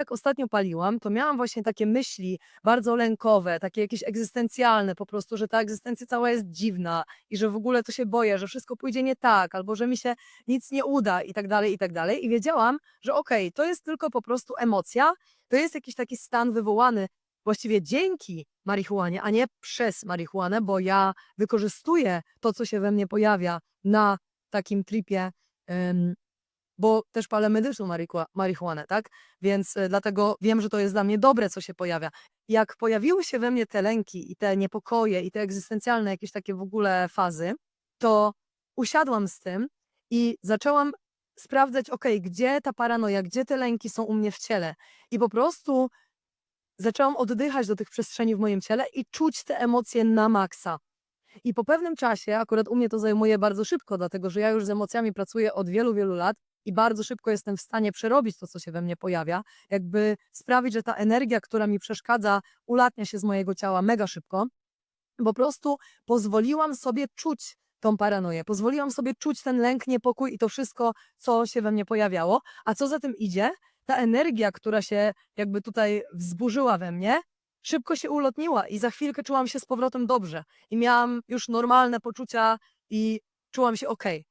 jak ostatnio paliłam, to miałam właśnie takie myśli bardzo lękowe, takie jakieś egzystencjalne po prostu, że ta egzystencja cała jest dziwna i że w ogóle to się boję, że wszystko pójdzie nie tak, albo że mi się nic nie uda i tak dalej, i tak dalej. I wiedziałam, że okej, to jest tylko po prostu emocja, to jest jakiś taki stan wywołany właściwie dzięki marihuanie, a nie przez marihuanę, bo ja wykorzystuję to, co się we mnie pojawia na takim tripie, bo też palę medyczną marihuanę, tak? Więc e, dlatego wiem, że to jest dla mnie dobre, co się pojawia. Jak pojawiły się we mnie te lęki i te niepokoje i te egzystencjalne jakieś takie w ogóle fazy, to usiadłam z tym i zaczęłam sprawdzać, ok, gdzie ta paranoja, gdzie te lęki są u mnie w ciele. I po prostu zaczęłam oddychać do tych przestrzeni w moim ciele i czuć te emocje na maksa. I po pewnym czasie, akurat u mnie to zajmuje bardzo szybko, dlatego że ja już z emocjami pracuję od wielu, wielu lat i bardzo szybko jestem w stanie przerobić to, co się we mnie pojawia, jakby sprawić, że ta energia, która mi przeszkadza, ulatnia się z mojego ciała mega szybko. Po prostu pozwoliłam sobie czuć tą paranoję, pozwoliłam sobie czuć ten lęk, niepokój i to wszystko, co się we mnie pojawiało. A co za tym idzie? Ta energia, która się jakby tutaj wzburzyła we mnie, szybko się ulotniła i za chwilkę czułam się z powrotem dobrze. I miałam już normalne poczucia i czułam się okej.